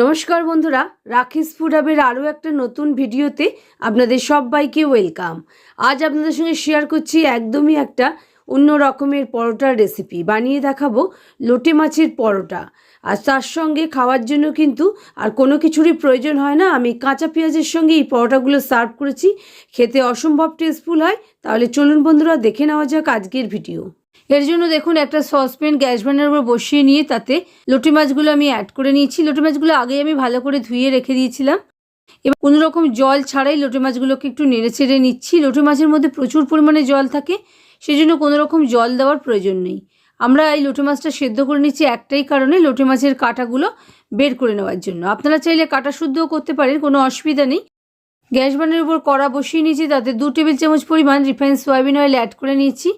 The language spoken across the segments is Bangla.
নমস্কার বন্ধুরা রাখিস ফুড হাবের আরও একটা নতুন ভিডিওতে আপনাদের সবাইকে ওয়েলকাম। আজ আপনাদের সঙ্গে শেয়ার করছি একদমই একটা অন্য রকমের পরোটার রেসিপি। বানিয়ে দেখাবো লোটে মাছের পরোটা। আর তার সঙ্গে খাওয়ার জন্য কিন্তু আর কোনো কিছুরই প্রয়োজন হয় না। আমি কাঁচা পেঁয়াজের সঙ্গে এই পরোটাগুলো সার্ভ করেছি। খেতে অসম্ভব টেস্টফুল হয়। তাহলে চলুন বন্ধুরা, দেখে নেওয়া যাক আজকের ভিডিও। এর জন্য দেখুন একটা সসপ্যান গ্যাস বার্নার উপর বসিয়ে নিয়ে তাতে লোটে মাছগুলো আমি অ্যাড করে নিয়েছি। লোটে মাছগুলো আগে আমি ভালো করে ধুয়ে রেখে দিয়েছিলাম। এবার কোনো রকম জল ছাড়াই লোটে মাছগুলোকে একটু নেড়ে চেড়ে নিচ্ছি। লোটে মাছের মধ্যে প্রচুর পরিমাণে জল থাকে সেই জন্য কোনো রকম জল দেওয়ার প্রয়োজন নেই। আমরা এই লোটে মাছটা সেদ্ধ করে নিচ্ছি একটাই কারণে লোটে মাছের কাঁটাগুলো বের করে নেওয়ার জন্য। আপনারা চাইলে কাটা শুদ্ধও করতে পারেন, কোনো অসুবিধা নেই। গ্যাস বার্নারের উপর কড়া বসিয়ে নিয়েছি, তাতে দু টেবিল চামচ পরিমাণ রিফাইন সয়াবিন অয়েল অ্যাড করে নিয়েছি।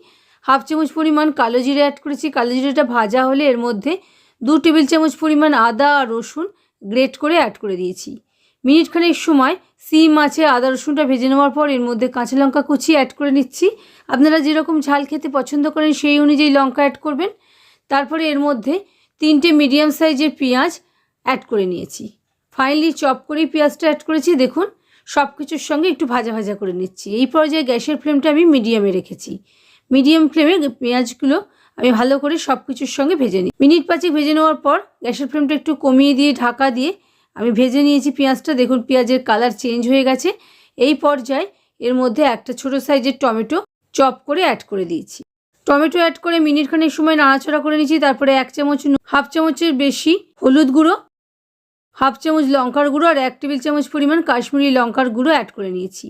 হাফ চামচ পরিমাণ কালো জিরে অ্যাড করেছি। কালো জিরেটা ভাজা হলে এর মধ্যে দু টেবিল চামচ পরিমাণ আদা আর রসুন গ্রেট করে অ্যাড করে দিয়েছি। মিনিট মিনিটখানেক সময় সিম মাছে আদা, রসুনটা ভেজে নেওয়ার পর এর মধ্যে কাঁচা লঙ্কা কুচি অ্যাড করে নিচ্ছি। আপনারা যেরকম ঝাল খেতে পছন্দ করেন সেই অনুযায়ী লঙ্কা অ্যাড করবেন। তারপরে এর মধ্যে তিনটে মিডিয়াম সাইজের পেঁয়াজ অ্যাড করে নিয়েছি। ফাইনালি চপ করেই পেঁয়াজটা অ্যাড করেছি। দেখুন সব কিছুর সঙ্গে একটু ভাজা ভাজা করে নিচ্ছি। এই পর্যায়ে গ্যাসের ফ্লেমটা আমি মিডিয়ামে রেখেছি। মিডিয়াম ফ্লেমে পেঁয়াজগুলো আমি ভালো করে সব কিছুর সঙ্গে ভেজে নিই। মিনিট পাঁচেক ভেজে নেওয়ার পর গ্যাসের ফ্লেমটা একটু কমিয়ে দিয়ে, ঢাকা দিয়ে আমি ভেজে নিয়েছি পেঁয়াজটা। দেখুন, পেঁয়াজের কালার চেঞ্জ হয়ে গেছে। এই পর্যায়ে এর মধ্যে একটা ছোট সাইজের টমেটো চপ করে অ্যাড করে দিয়েছি। টমেটো অ্যাড করে মিনিটখানেক সময় নাড়াচাড়া করে নিয়েছি। তারপরে এক চামচ হাফ চামচের বেশি হলুদ গুঁড়ো, হাফ চামচ লঙ্কার গুঁড়ো আর এক টেবিল চামচ পরিমাণ কাশ্মীরি লঙ্কার গুঁড়ো অ্যাড করে নিয়েছি।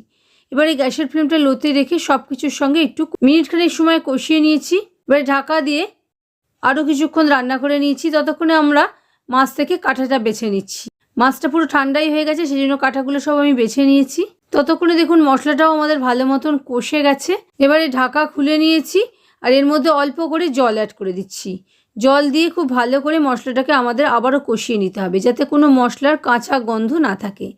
এবারে গ্যাসের ফ্লেমটা লোতে রেখে সব কিছুর সঙ্গে একটু মিনিটখানেক সময় কষিয়ে নিয়েছি। এবার ঢাকা দিয়ে আরও কিছুক্ষণ রান্না করে নিয়েছি। ততক্ষণে আমরা মাছ থেকে কাঁটাটা বেছে নিচ্ছি। মাছটা পুরো ঠান্ডাই হয়ে গেছে সেই জন্য কাঁটাগুলো সব আমি বেছে নিয়েছি। ততক্ষণে দেখুন, মশলাটাও আমাদের ভালো মতন কষে গেছে। এবারে ঢাকা খুলে নিয়েছি আর এর মধ্যে অল্প করে জল অ্যাড করে দিচ্ছি। জল দিয়ে খুব ভালো করে মশলাটাকে আমাদের আবারও কষিয়ে নিতে হবে, যাতে কোনো মশলার কাঁচা গন্ধ না থাকে।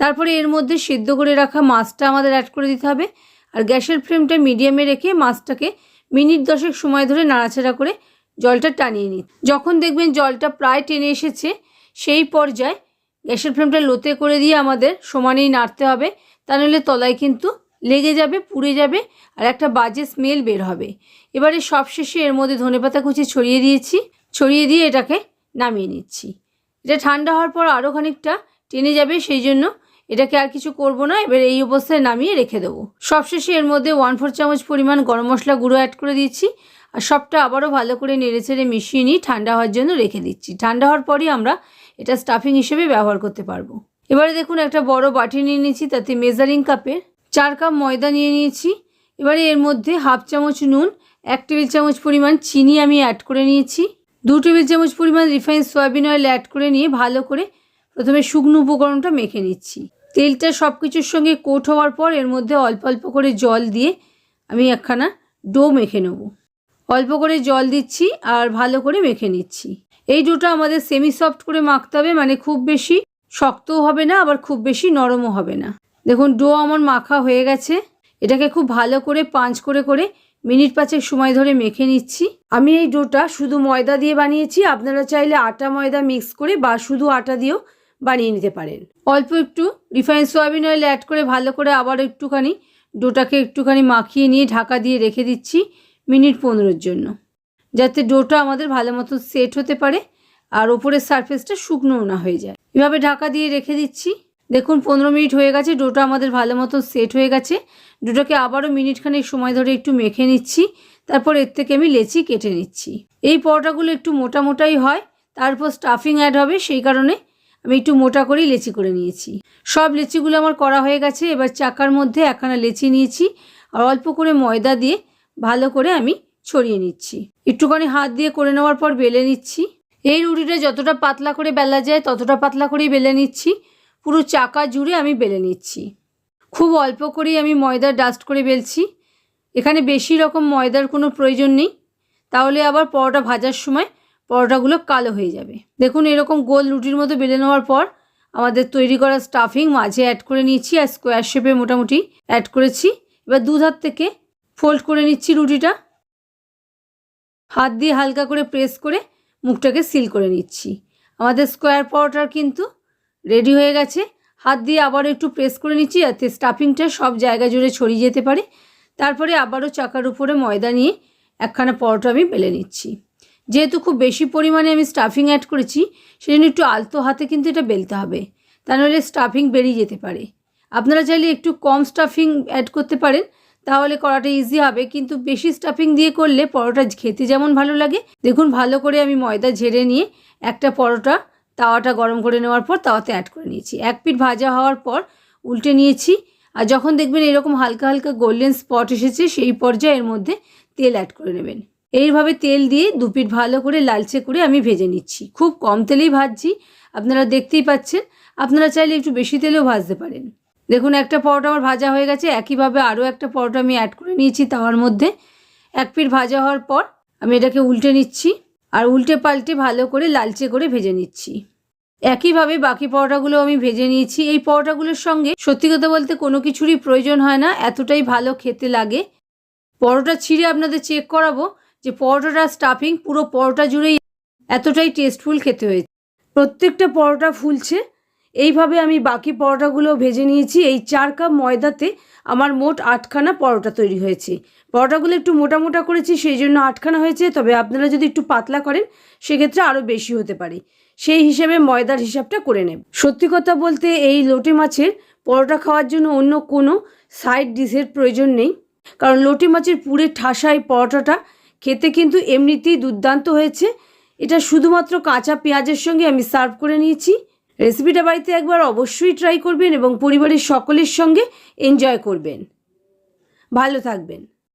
তারপরে এর মধ্যে সেদ্ধ করে রাখা মাছটা আমাদের অ্যাড করে দিতে হবে। আর গ্যাসের ফ্লেমটা মিডিয়ামে রেখে মাছটাকে মিনিট দশেক সময় ধরে নাড়াচাড়া করে জলটা টানিয়ে নিই যখন দেখবেন জলটা প্রায় টেনে এসেছে, সেই পর্যায়ে গ্যাসের ফ্লেমটা লোতে করে দিয়ে আমাদের সমানেই নাড়তে হবে। তা নাহলে তলায় কিন্তু লেগে যাবে, পুড়ে যাবে আর একটা বাজে স্মেল বের হবে। এবারে সবশেষে এর মধ্যে ধনেপাতা কুচি ছড়িয়ে দিয়েছি, ছড়িয়ে দিয়ে এটাকে নামিয়ে নিচ্ছি। এটা ঠান্ডা হওয়ার পর আরও খানিকটা টেনে যাবে, সেই জন্য এটাকে আর কিছু করব না, এবার এই অবস্থায় নামিয়ে রেখে দেবো। সবশেষে এর মধ্যে ওয়ান ফোর চামচ পরিমাণ গরম মশলা গুঁড়ো অ্যাড করে দিচ্ছি, আর সবটা আবারও ভালো করে নেড়ে চেড়ে মিশিয়ে নিয়ে ঠান্ডা হওয়ার জন্য রেখে দিচ্ছি। ঠান্ডা হওয়ার পরই আমরা এটা স্টাফিং হিসেবে ব্যবহার করতে পারব। এবারে দেখুন একটা বড় বাটি নিয়ে নিয়েছি, তাতে মেজারিং কাপের চার কাপ ময়দা নিয়ে নিয়েছি। এবারে এর মধ্যে হাফ চামচ নুন, এক টেবিল চামচ পরিমাণ চিনি আমি অ্যাড করে নিয়েছি। দু টেবিল চামচ পরিমাণ রিফাইন সয়াবিন অয়েল অ্যাড করে নিয়ে ভালো করে প্রথমে শুকনো উপকরণটা মেখে নিচ্ছি। তেলটা সব কিছুর সঙ্গে কোট হওয়ার পর এর মধ্যে অল্প অল্প করে জল দিয়ে আমি একখানা ডো মেখে নেব। অল্প করে জল দিচ্ছি আর ভালো করে মেখে নিচ্ছি। এই ডোটা আমাদের সেমি সফট করে মাখতে হবে মানে খুব বেশি শক্তও হবে না, আবার খুব বেশি নরমও হবে না। দেখুন, ডো আমার মাখা হয়ে গেছে। এটাকে খুব ভালো করে পাঁচ করে করে মিনিট পাঁচেক সময় ধরে মেখে নিচ্ছি। আমি এই ডোটা শুধু ময়দা দিয়ে বানিয়েছি। আপনারা চাইলে আটা ময়দা মিক্স করে বা শুধু আটা দিয়েও বানিয়ে নিতে পারেন। অল্প একটু রিফাইন সয়াবিন অয়েল অ্যাড করে ভালো করে আবার একটুখানি ডোটাকে একটুখানি মাখিয়ে নিয়ে ঢাকা দিয়ে রেখে দিচ্ছি মিনিট পনেরোর জন্য। যাতে ডোটা আমাদের ভালো মতো সেট হতে পারে আর ওপরের সারফেসটা শুকনো না হয়ে যায়। এভাবে ঢাকা দিয়ে রেখে দিচ্ছি। দেখুন পনেরো মিনিট হয়ে গেছে, ডোটা আমাদের ভালো মতো সেট হয়ে গেছে। ডোটাকে আবারও মিনিটখানেক সময় ধরে একটু মেখে নিচ্ছি, তারপর এর থেকে আমি লেচি কেটে নিচ্ছি। এই পরোটাগুলো একটু মোটা মোটাই হয়, তারপর স্টাফিং অ্যাড হবে, সেই কারণে আমি একটু মোটা করেই লেচি করে নিয়েছি। সব লেচিগুলো আমার করা হয়ে গেছে, এবার চাকার মধ্যে একখানা লেচি নিয়েছি আর অল্প করে ময়দা দিয়ে ভালো করে আমি ছড়িয়ে নিচ্ছি। একটুখানি হাত দিয়ে করে নেওয়ার পর বেলে নিচ্ছি। এই রুটিটা যতটা পাতলা করে বেলা যায়, ততটা পাতলা করেই বেলে নিচ্ছি। পুরো চাকা জুড়ে আমি বেলে নিচ্ছি। খুব অল্প করেই আমি ময়দার ডাস্ট করে বেলছি। এখানে বেশি রকম ময়দার কোনো প্রয়োজন নেই। তাহলে আবার পরোটা ভাজার সময় পরোটাগুলো কালো হয়ে যাবে। দেখুন, এরকম গোল রুটির মতো বেলে নেওয়ার পর আমাদের তৈরি করা স্টাফিং মাঝে অ্যাড করে নিচ্ছি আর স্কোয়ার শেপে মোটামুটি অ্যাড করেছি। এবার দু ধার থেকে ফোল্ড করে নিচ্ছি রুটিটা। হাত দিয়ে হালকা করে প্রেস করে মুখটাকে সিল করে নিচ্ছি। আমাদের স্কোয়ার পরোটার কিন্তু রেডি হয়ে গেছে। হাত দিয়ে আবারও একটু প্রেস করে নিচ্ছি যাতে স্টাফিংটা সব জায়গা জুড়ে ছড়িয়ে যেতে পারে। তারপরে আবারও চাকার উপরে ময়দা নিয়ে একখানা পরোটা আমি বেলে নিচ্ছি। যেহেতু খুব বেশি পরিমাণে আমি স্টাফিং অ্যাড করেছি, সেজন্য একটু আলতো হাতে কিন্তু এটা বেলতে হবে। তা নাহলে স্টাফিং বেরিয়ে যেতে পারে। আপনারা চাইলে একটু কম স্টাফিং অ্যাড করতে পারেন, তাহলে করাটা ইজি হবে। কিন্তু বেশি স্টাফিং দিয়ে করলে পরোটা খেতে যেমন ভালো লাগে। দেখুন, ভালো করে আমি ময়দা ঝেড়ে নিয়ে একটা পরোটা তাওয়াটা গরম করে নেওয়ার পর তাওয়াতে অ্যাড করে নিয়েছি। এক পিঠ ভাজা হওয়ার পর উল্টে নিয়েছি। আর যখন দেখবেন এরকম হালকা হালকা গোল্ডেন স্পট এসেছে, সেই পর্যায়ে এর মধ্যে তেল অ্যাড করে নেবেন। এইভাবে তেল দিয়ে দু পিঠ ভালো করে লালচে করে আমি ভেজে নিচ্ছি। খুব কম তেলেই ভাজছি। আপনারা দেখতেই পাচ্ছেন। আপনারা চাইলে একটু বেশি তেলেও ভাজতে পারেন। দেখুন, একটা পরোটা আমার ভাজা হয়ে গেছে। একইভাবে আরও একটা পরোটা আমি অ্যাড করে নিয়েছি তাওয়ার মধ্যে। এক পিঠ ভাজা হওয়ার পর আমি এটাকে উল্টে নিচ্ছি আর উল্টে পাল্টে ভালো করে লালচে করে ভেজে নিচ্ছি। একইভাবে বাকি পরোটাগুলো আমি ভেজে নিয়েছি। এই পরোটাগুলোর সঙ্গে সত্যি কথা বলতে কোনো কিছুরই প্রয়োজন হয় না। এতটাই ভালো খেতে লাগে। পরোটা ছিঁড়ে আপনাদের চেক করাবো। যে পরোটাটা স্টাফিং পুরো পরোটা জুড়েই এতটাই টেস্টফুল খেতে হয়েছে। প্রত্যেকটা পরোটা ফুলছে। এইভাবে আমি বাকি পরোটাগুলো ভেজে নিয়েছি। এই চার কাপ ময়দাতে আমার মোট আটখানা পরোটা তৈরি হয়েছে। পরোটাগুলো একটু মোটা মোটা করেছি, সেই জন্য আটখানা হয়েছে। তবে আপনারা যদি একটু পাতলা করেন, সেক্ষেত্রে আরও বেশি হতে পারে। সেই হিসেবে ময়দার হিসাবটা করে নেব। সত্যি কথা বলতে এই লোটে মাছের পরোটা খাওয়ার জন্য অন্য কোনো সাইড ডিশের প্রয়োজন নেই। কারণ লোটে মাছের পুরে ঠাসা এই পরোটাটা খেতে কিন্তু এমনিতেই দুর্দান্ত হয়েছে। এটা শুধুমাত্র কাঁচা পেঁয়াজের সঙ্গে আমি সার্ভ করে নিয়েছি। রেসিপিটা বাড়িতে একবার অবশ্যই ট্রাই করবেন এবং পরিবারের সকলের সঙ্গে এনজয় করবেন। ভালো থাকবেন।